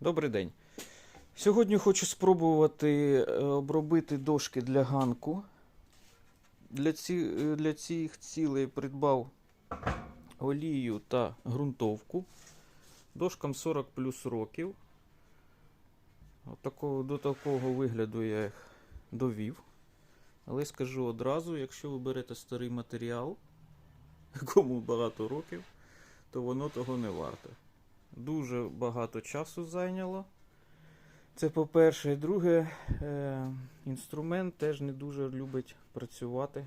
Добрий день. Сьогодні хочу спробувати е, обробити дошки для ганку. Для, ці, е, для цих цілей придбав олію та ґрунтовку. Дошкам 40 плюс років. От такого, до такого вигляду я їх довів. Але скажу одразу, якщо ви берете старий матеріал, якому багато років, то воно того не варте. Дуже багато часу зайняло. Це по-перше. І друге, е, інструмент теж не дуже любить працювати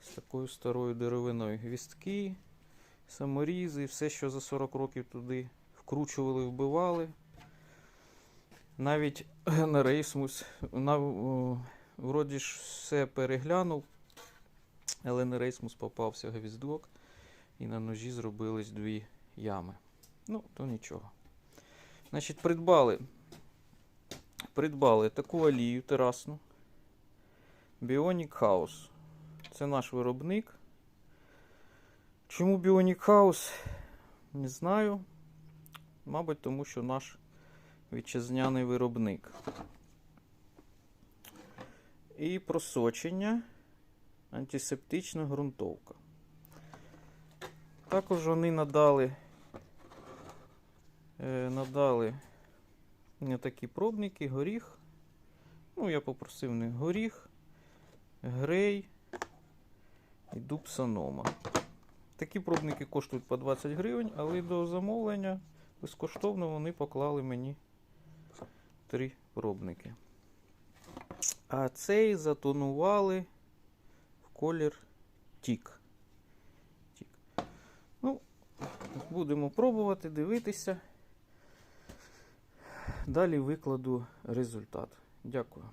з такою старою деревиною. Гвістки, саморізи, все, що за 40 років туди вкручували, вбивали. Навіть на рейсмус, на, о, вроді ж все переглянув, але на рейсмус попався гвіздок, і на ножі зробились дві ями. Ну, то нічого. Значить, придбали. Придбали таку олію терасну. Bionic House. Це наш виробник. Чому Bionic House? Не знаю. Мабуть, тому що наш вітчизняний виробник. І просочення. Антисептична ґрунтовка. Також вони надали надали мені такі пробники, горіх. Ну, я попросив них горіх, грей і дуб санома. Такі пробники коштують по 20 гривень, але до замовлення безкоштовно вони поклали мені три пробники. А цей затонували в колір тік. Тік. Ну, будемо пробувати, дивитися. Далі викладу результат. Дякую.